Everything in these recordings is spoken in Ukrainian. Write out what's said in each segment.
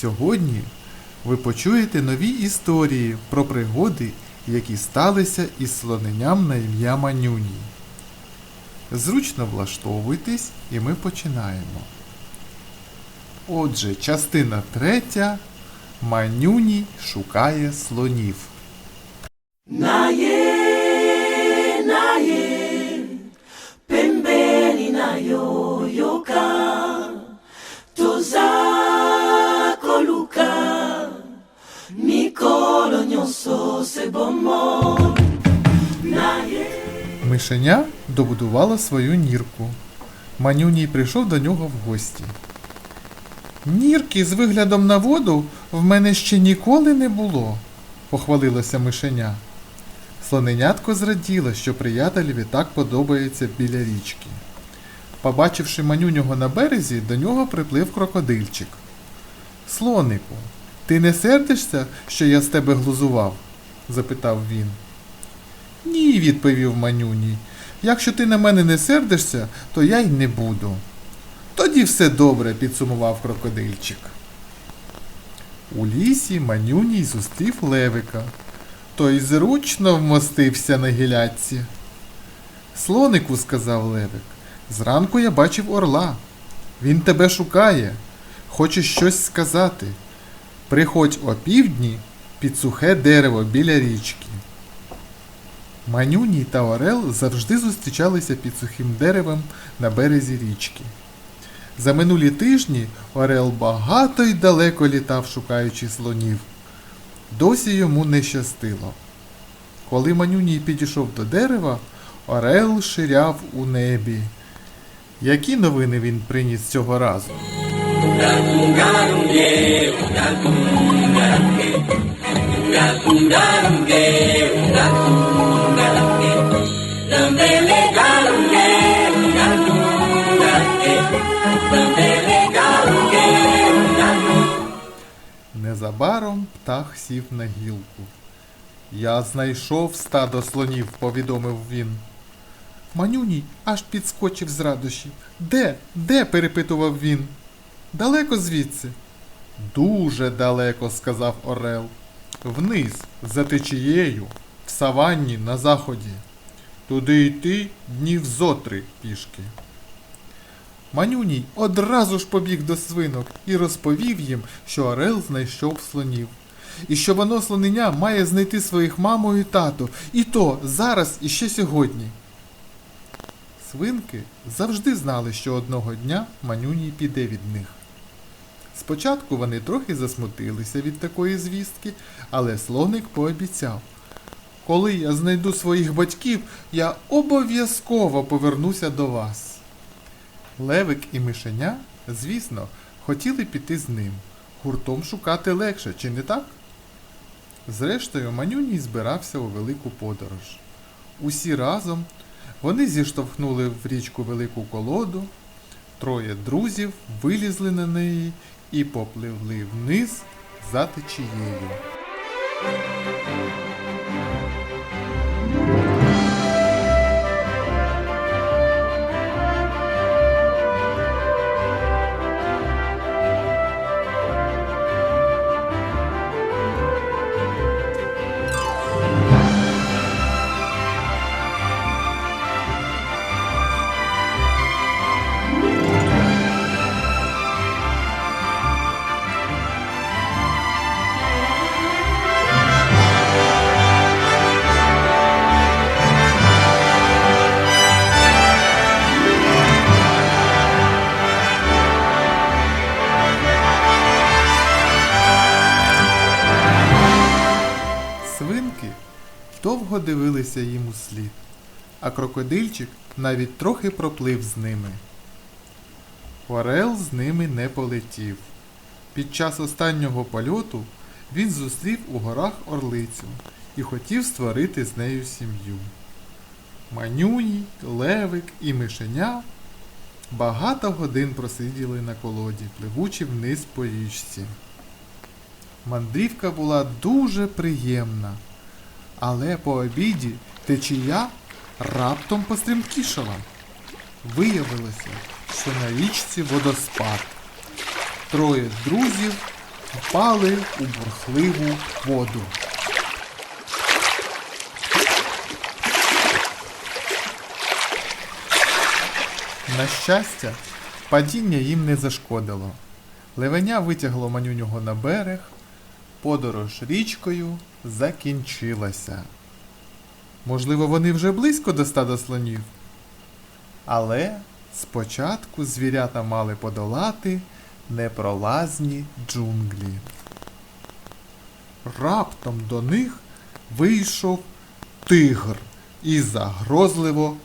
Сьогодні ви почуєте нові історії про пригоди, які сталися із слоненням на ім'я Манюній. Зручно влаштовуйтесь і ми починаємо. Отже, частина третя. Манюній шукає слонів. Мишеня добудувала свою нірку. Манюній прийшов до нього в гості. Нірки з виглядом на воду в мене ще ніколи не було, похвалилося мишеня. Слоненятко зраділо, що приятелеві так подобається біля річки. Побачивши манюнього на березі, до нього приплив крокодильчик. Слонику, ти не сердишся, що я з тебе глузував? запитав він. Ні, відповів манюній. Якщо ти на мене не сердишся, то я й не буду. Тоді все добре, підсумував крокодильчик. У лісі манюній зустрів левика. Той зручно вмостився на гілячці. Слонику, сказав левик, зранку я бачив орла. Він тебе шукає, хоче щось сказати. Приходь опівдні під сухе дерево біля річки. Манюній та Орел завжди зустрічалися під сухим деревом на березі річки. За минулі тижні Орел багато й далеко літав, шукаючи слонів. Досі йому не щастило. Коли Манюній підійшов до дерева, Орел ширяв у небі. Які новини він приніс цього разу? Незабаром птах сів на гілку. Я знайшов стадо слонів, повідомив він. Манюній аж підскочив з радощів. Де? Де? перепитував він. Далеко звідси. Дуже далеко, сказав Орел. Вниз, за течією, в саванні на заході. Туди йти днів зотри пішки. Манюній одразу ж побіг до свинок і розповів їм, що Орел знайшов слонів. І що воно слоненя має знайти своїх маму і тату, і то зараз і ще сьогодні. Свинки завжди знали, що одного дня Манюній піде від них. Спочатку вони трохи засмутилися від такої звістки, але слоник пообіцяв. Коли я знайду своїх батьків, я обов'язково повернуся до вас. Левик і мишеня, звісно, хотіли піти з ним. Гуртом шукати легше, чи не так? Зрештою, Манюній збирався у велику подорож. Усі разом вони зіштовхнули в річку велику колоду, троє друзів вилізли на неї і попливли вниз за течією. Дивилися їм у слід, а крокодильчик навіть трохи проплив з ними. Орел з ними не полетів. Під час останнього польоту він зустрів у горах орлицю і хотів створити з нею сім'ю. Манюній, левик і мишеня багато годин просиділи на колоді, пливучи вниз по річці. Мандрівка була дуже приємна, але по обіді течія раптом пострімкішала. Виявилося, що на річці водоспад. Троє друзів впали у бурхливу воду. На щастя, падіння їм не зашкодило. Левеня витягло манюнього на берег, подорож річкою закінчилася. Можливо, вони вже близько до стада слонів. Але спочатку звірята мали подолати непролазні джунглі. Раптом до них вийшов тигр і загрозливо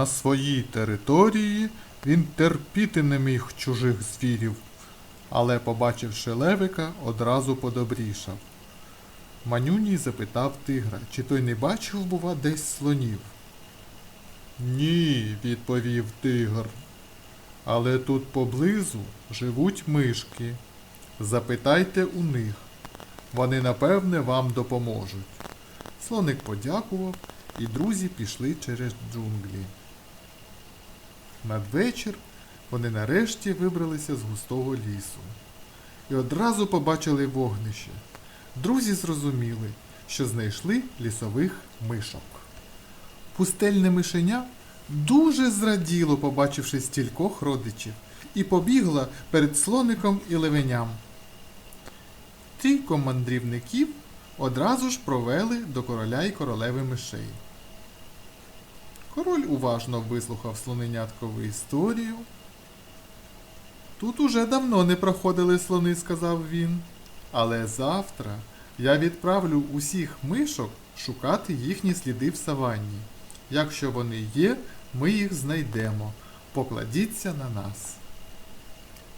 На своїй території він терпіти не міг чужих звірів, але, побачивши левика, одразу подобрішав. Манюній запитав тигра, чи той не бачив, бува, десь слонів. Ні, відповів тигр. Але тут поблизу живуть мишки. Запитайте у них. Вони напевне вам допоможуть. Слоник подякував, і друзі пішли через джунглі. Надвечір вони нарешті вибралися з густого лісу і одразу побачили вогнище. Друзі зрозуміли, що знайшли лісових мишок. Пустельне мишеня дуже зраділо, побачивши стількох родичів, і побігла перед слоником і левеням. Трійко мандрівників одразу ж провели до короля і королеви мишей. Король уважно вислухав слоненяткову історію. Тут уже давно не проходили слони, сказав він. Але завтра я відправлю усіх мишок шукати їхні сліди в саванні. Якщо вони є, ми їх знайдемо. Покладіться на нас.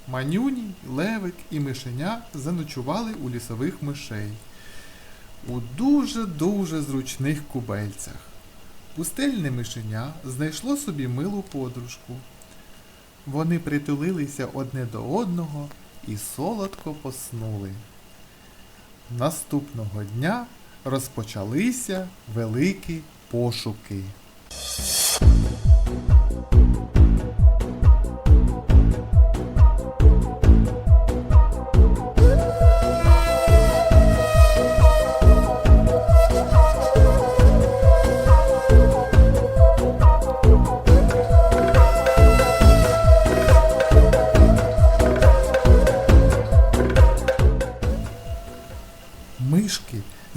Манюній, левик і мишеня заночували у лісових мишей у дуже-дуже зручних кубельцях. Пустельне мишеня знайшло собі милу подружку. Вони притулилися одне до одного і солодко поснули. Наступного дня розпочалися великі пошуки.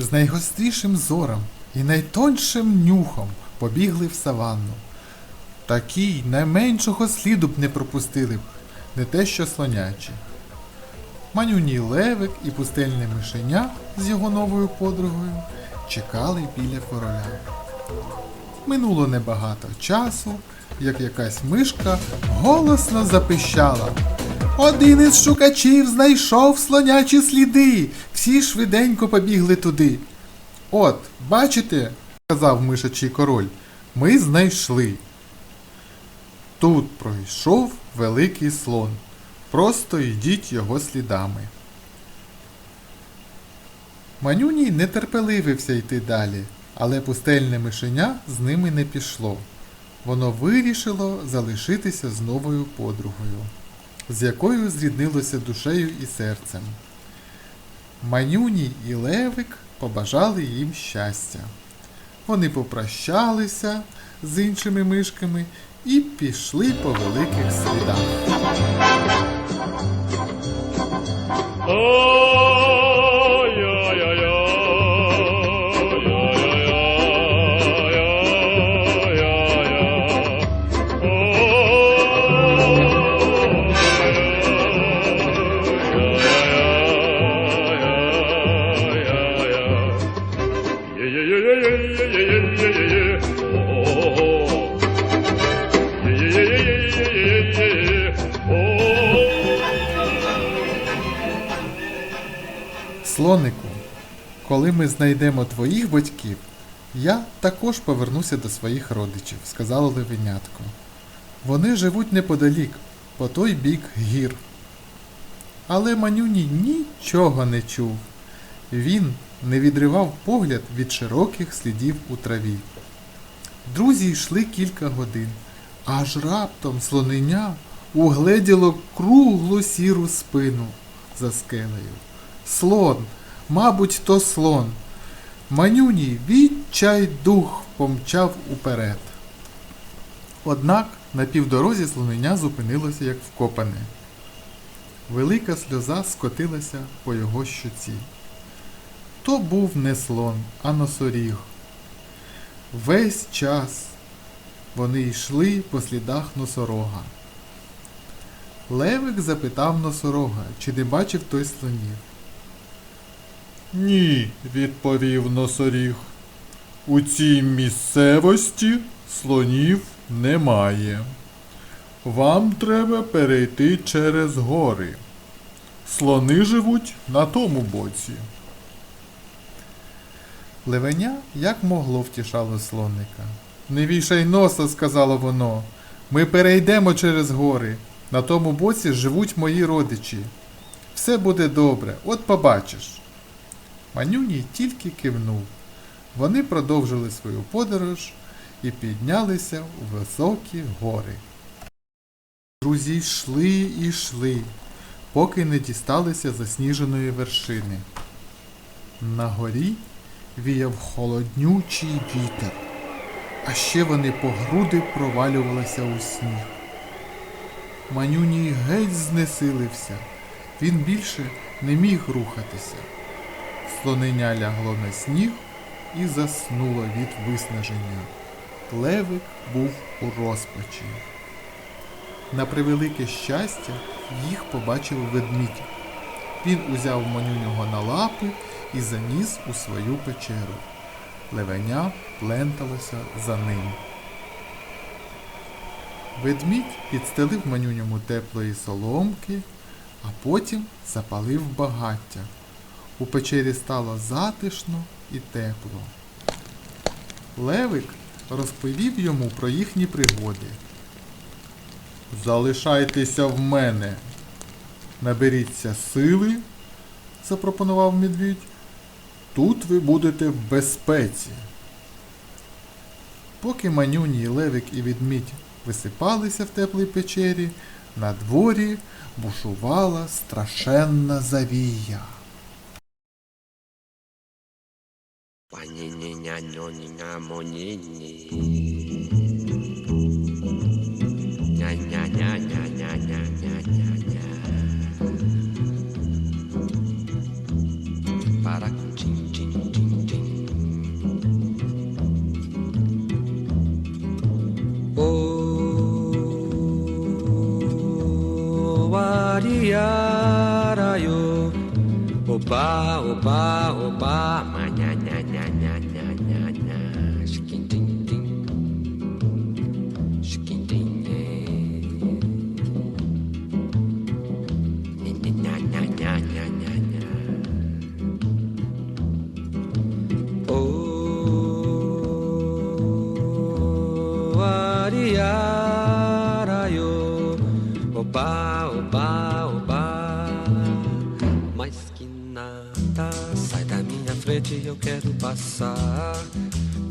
З найгострішим зором і найтоншим нюхом побігли в саванну. Такі найменшого сліду б не пропустили б, не те що слонячі. Манюній левик і пустельне мишеня з його новою подругою чекали біля короля. Минуло небагато часу, як якась мишка голосно запищала. Один із шукачів знайшов слонячі сліди. Всі швиденько побігли туди. От, бачите, сказав мишачий король, ми знайшли. Тут пройшов великий слон. Просто йдіть його слідами. Манюній не терпеливився йти далі, але пустельне мишеня з ними не пішло. Воно вирішило залишитися з новою подругою, з якою зріднилося душею і серцем. Манюній і Левик побажали їм щастя. Вони попрощалися з іншими мишками і пішли по великих слідах. Коли ми знайдемо твоїх батьків, я також повернуся до своїх родичів, сказало левенятко. Вони живуть неподалік, по той бік гір. Але Манюній нічого не чув. Він не відривав погляд від широких слідів у траві. Друзі йшли кілька годин, Аж раптом слоненя угледіло круглу сіру спину за скелею. Слон, мабуть, то слон. Манюній відчай дух помчав уперед. Однак на півдорозі слоненя зупинилося як вкопане. Велика сльоза скотилася по його щоці. То був не слон, а носоріг. Весь час вони йшли по слідах носорога. Левик запитав носорога, чи не бачив той слонів. Ні, відповів носоріг. У цій місцевості слонів немає. Вам треба перейти через гори. Слони живуть на тому боці. Левеня як могло втішало слоника. Не вішай носа, сказало воно. Ми перейдемо через гори. На тому боці живуть мої родичі. Все буде добре, от побачиш. Манюній тільки кивнув. Вони продовжили свою подорож і піднялися у високі гори. Друзі йшли і йшли, поки не дісталися засніженої вершини. На горі віяв холоднючий вітер, а ще вони по груди провалювалися у сніг. Манюній геть знесилився, він більше не міг рухатися. Слоненя лягло на сніг і заснуло від виснаження. Левик був у розпачі. На превелике щастя, їх побачив ведмідь. Він узяв манюнього на лапи і заніс у свою печеру. Левеня пленталося за ним. Ведмідь підстелив манюньому теплої соломки, а потім запалив багаття. У печері стало затишно і тепло. Левик розповів йому про їхні пригоди. Залишайтеся в мене. Наберіться сили, запропонував медвідь. Тут ви будете в безпеці. Поки манюній левик і ведмідь висипалися в теплій печері, на дворі бушувала страшенна завія. Panie nie nianio ni namo ni ni. Nya nya nya nya nya nya nya nya nya. Para kucing cing cing cing. Oh, wariarayo. Opa, opa, opa, manyanya. Eu quero passar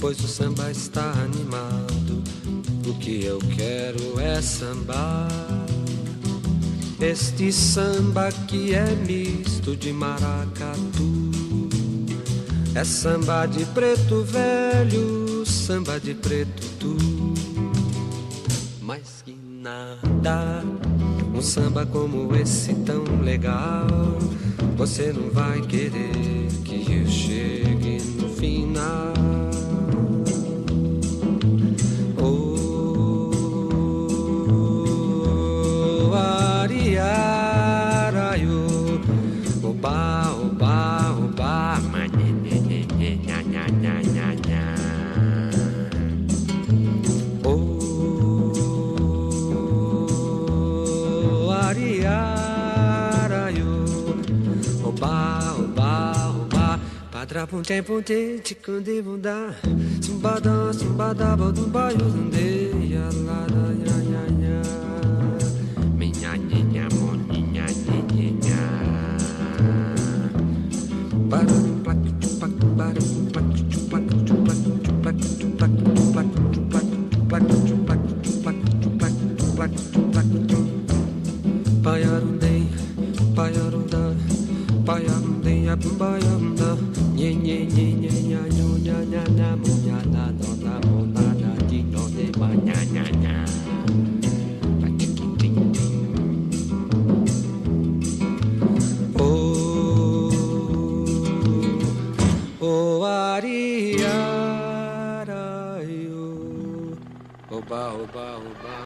Pois o samba está animado. O que eu quero é sambar Este samba que é misto de maracatu. É samba de preto velho, samba de preto tu. Mas que nada, um samba como esse tão legal. Você não vai querer que eu chegue no final. Oh, ariara, yo, oba, oba, oba, padra punte punte, chicunde bunda, sumbada, sumbada, bodumba, yuzunde, ya la la ya ya ya. Minha, minha, moninha, nha, nha, nha. Barum, plac, chupac, barum, plac, chupac, chupac, chupac, chupac, chupac, chupac, chupac, chupac, chupac, chupac, chupac. plac, plac, Bayarundei, Bayarunda, Bayarundei, Bayarundei.